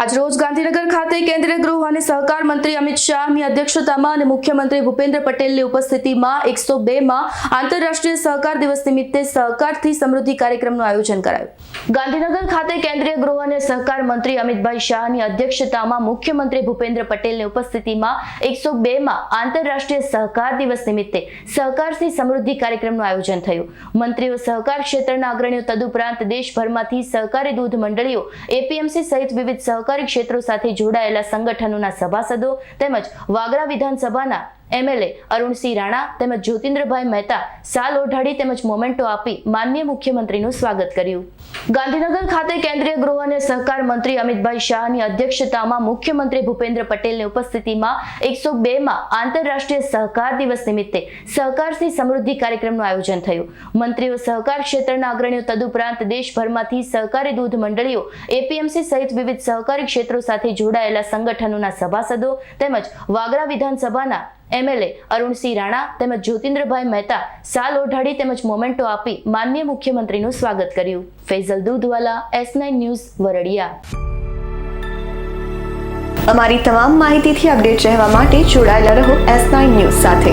આજરોજ ગાંધીનગર ખાતે કેન્દ્રીય ગૃહ અને સહકાર મંત્રી અમિત શાહની અધ્યક્ષતામાં અને મુખ્યમંત્રી ભૂપેન્દ્ર પટેલની ઉપસ્થિતિમાં એકસો બેમાં આંતરરાષ્ટ્રીય સહકાર દિવસ નિમિત્તે સહકારથી સમૃદ્ધિ કાર્યક્રમનું આયોજન કરાયું. ગાંધીનગર ખાતે કેન્દ્રીય ગૃહ અને સહકાર મંત્રી અમિતભાઈ શાહની અધ્યક્ષતામાં મુખ્યમંત્રી ભૂપેન્દ્ર પટેલની ઉપસ્થિતિમાં એકસો બેમાં આંતરરાષ્ટ્રીય સહકાર દિવસ નિમિત્તે સહકારથી સમૃદ્ધિ કાર્યક્રમનું આયોજન થયું. મંત્રીઓ સહકાર ક્ષેત્રના અગ્રણીઓ, તદુપરાંત દેશભરમાંથી સહકારી દૂધ મંડળીઓ, એપીએમસી સહિત વિવિધ સહકારી ક્ષેત્રો સાથે જોડાયેલા સંગઠનોના સભાસદો તેમજ વાગરા વિધાનસભાના એમએલએ અરુણસિંહ રાણા તેમજ જ્યોતિન્દ્રભાઈ મહેતા સાલ ઓઢાડી તેમજ મોમેન્ટો આપી માન્ય મુખ્યમંત્રીનું સ્વાગત કર્યું. ગાંધીનગર ખાતે કેન્દ્રીય ગૃહ અને સહકાર મંત્રી અમિતભાઈ શાહની અધ્યક્ષતામાં મુખ્યમંત્રી ભૂપેન્દ્ર પટેલની ઉપસ્થિતિમાં એકસો બેમાં આંતરરાષ્ટ્રીય સહકાર દિવસ નિમિત્તે સહકારથી સમૃદ્ધિ કાર્યક્રમનું આયોજન થયું. મંત્રીઓ સહકાર ક્ષેત્રના અગ્રણીઓ તદુપરાંત દેશભરમાંથી સહકારી દૂધ મંડળીઓ, એપીએમસી સહિત વિવિધ સહકારી ક્ષેત્રો સાથે જોડાયેલા સંગઠનોના સભાસદો તેમજ વાગરા વિધાનસભાના એમએલએ અરુણસિંહ રાણા તેમજ જ્યોતિન્દ્રભાઈ મહેતા સાલ ઓઢાડી તેમજ મોમેન્ટો આપી માન્ય મુખ્યમંત્રીનું સ્વાગત કર્યું. Faizal Doodhwala, S nine news, Varadiya. અમારી તમામ માહિતીથી અપડેટ રહેવા માટે જોડાયેલા રહો એસ નાઇન ન્યૂઝ સાથે.